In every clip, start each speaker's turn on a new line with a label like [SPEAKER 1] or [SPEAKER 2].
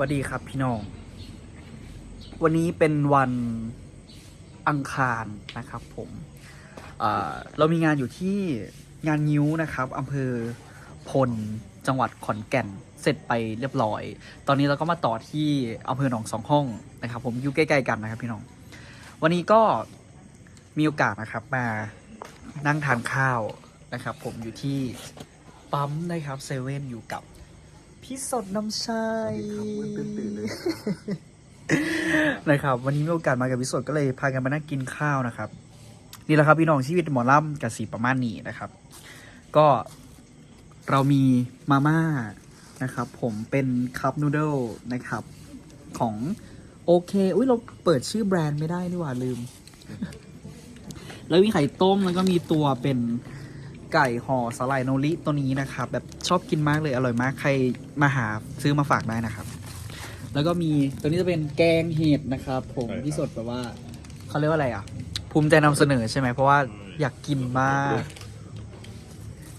[SPEAKER 1] สวัสดีครับพี่น้อง วันนี้เป็นวันอังคารนะครับผมเเรามีงานอยู่ที่งานงิ้วนะครับอำเภอพลจังหวัดขอนแก่นเสร็จไปเรียบร้อย ตอนนี้เราก็มาต่อที่อำเภอหนองสองห้องนะครับ ผมอยู่ใกล้ๆกันนะครับพี่น้อง วันนี้ก็มีโอกาสนะครับมานั่งทานข้าวนะครับ ผมอยู่ที่ปั๊มนะครับเซเว่นอยู่กับ พี่สดน้ำชัยนะครับ วันนี้มีโอกาสมากับพี่สดก็เลยพากันมานั่งกินข้าวนะครับ นี่แหละครับพี่น้องชีวิตหมอล่ำกับสีประมาณนี้นะครับ ก็เรามีมาม่านะครับ ผมเป็นคัพนูเดิลนะครับ ของโอเค อุ้ยเราเปิดชื่อแบรนด์ไม่ได้นี่หว่าลืม แล้วมีไข่ต้มแล้วก็มีตัวเป็น ไก่ห่อสไลด์โนริตัวนี้นะครับ แบบชอบกินมากเลยอร่อยมากใครมาหาซื้อมาฝากได้นะครับ แล้วก็มีตัวนี้จะเป็นแกงเห็ดนะครับ ผม
[SPEAKER 2] ใช่ครับ
[SPEAKER 1] ที่สดแบบว่าเขาเรียกว่าอะไรอะ ภูมิใจนำเสนอใช่ไหมเพราะว่าอยากกินมาก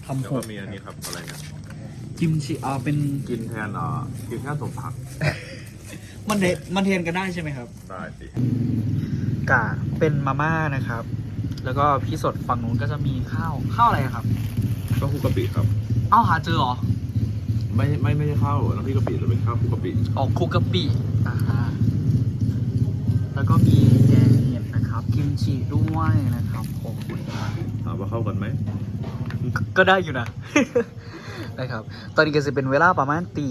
[SPEAKER 1] ทำ
[SPEAKER 2] แล้ว
[SPEAKER 1] ห
[SPEAKER 2] ก็
[SPEAKER 1] ก
[SPEAKER 2] มีอันนี้ครับอะไรเนี่ย
[SPEAKER 1] กิมชิอ่าเป็น
[SPEAKER 2] กินแทนอ่ากินแค่สมผัก
[SPEAKER 1] มันเดมันเทนกันได้ใช่ไหมครับ
[SPEAKER 2] ได้สิ
[SPEAKER 1] กะเป็นมาม่านะครับ แล้วก็พี่สดฝั่งนู้นก็จะมีข้าวข้าวอะไรอะครับ
[SPEAKER 2] ก็คุกกะปิครับ
[SPEAKER 1] เอ้าหาเจอเหรอ
[SPEAKER 2] ไม่ไม่ไม่ใช่ข้าวน้ำพริกกะปิแต่เป็นข้าวคุกกะปิ
[SPEAKER 1] ออกคุกกะปิอ่าฮะแล้วก็มีแกงเห็ดนะครับกิมจิด้วยนะครับผม
[SPEAKER 2] ถามว่าเข้ากันไหม
[SPEAKER 1] ก็ก็ได้อยู่นะ นะครับ ตอนนี้ก็จะเป็นเวลาประมาณตี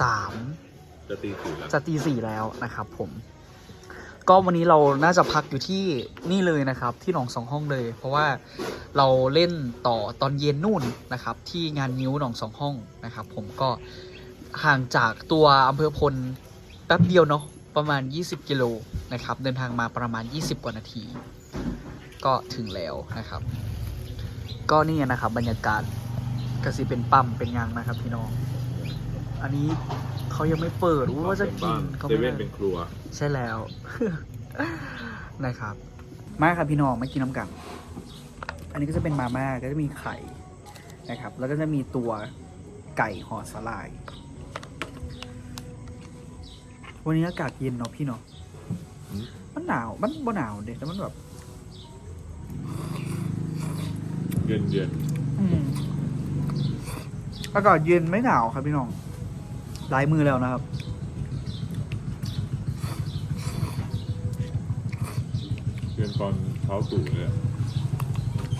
[SPEAKER 1] สาม
[SPEAKER 2] จะตีสี่แล้ว
[SPEAKER 1] จะตีสี่แล้วนะครับผม ก็วันนี้เราน่าจะพักอยู่ที่นี่เลยนะครับ ที่หนองสองห้องเลย เพราะว่าเราเล่นต่อตอนเย็นนู่นนะครับ ที่งานนิ้วหนองสองห้องนะครับ ผมก็ห่างจากตัวอำเภอพลแป๊บเดียวเนาะประมาณ 20 กิโลนะครับ เดินทางมาประมาณ 20 กว่านาที ก็ถึงแล้วนะครับ ก็นี่นะครับบรรยากาศกระสิเป็นปั๊มเป็นยังนะครับพี่น้อง อันนี้ เขายังไม่เปิดว่าจะกิน
[SPEAKER 2] เซ
[SPEAKER 1] ก็ไม่
[SPEAKER 2] เว่น
[SPEAKER 1] ได้
[SPEAKER 2] เป็นครัว
[SPEAKER 1] ใช่แล้ว นะครับ มาครับพี่น้องมากินน้ำกัน อันนี้ก็จะเป็นมาม่าก็จะมีไข่นะครับ แล้วก็จะมีตัวไก่ห่อสลาย วันนี้อากาศเย็นเนาะพี่เนาะ
[SPEAKER 2] อืม
[SPEAKER 1] มันหนาวมันบ่หนาวเด็แต่มันแบบ
[SPEAKER 2] เย็นเย็น
[SPEAKER 1] อืมอากาศเย็นไม่หนาวครับพี่น้อง ลายมือแล้วนะครับ
[SPEAKER 2] เย็นตอนเช้าตู่เลยอะ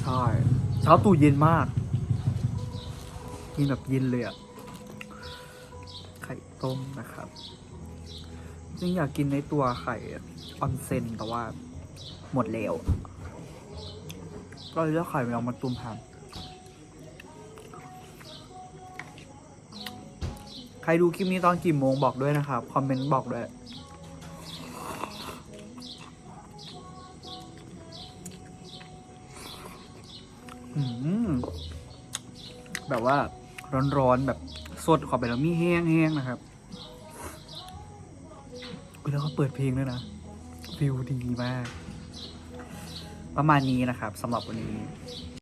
[SPEAKER 1] ใช่เช้าตู่เย็นมาก กินแบบเย็นเลยอะไข่ต้มนะครับ จริงอยากกินในตัวไข่ออนเซนแต่ว่าหมดแล้วก็เลยเลือกไข่ไปเอามาตุ้มทำ ใครดูคลิปนี้ตอนกี่โมงบอกด้วยนะครับ คอมเมนต์บอกด้วยแบบว่าร้อนๆ แบบสดขอไปแล้วมีแห้งๆ นะครับแล้วก็เปิดเพลงด้วยนะฟิลดีมาก ประมาณนี้นะครับสำหรับวันนี้